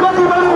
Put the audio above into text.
প্রতিবাদ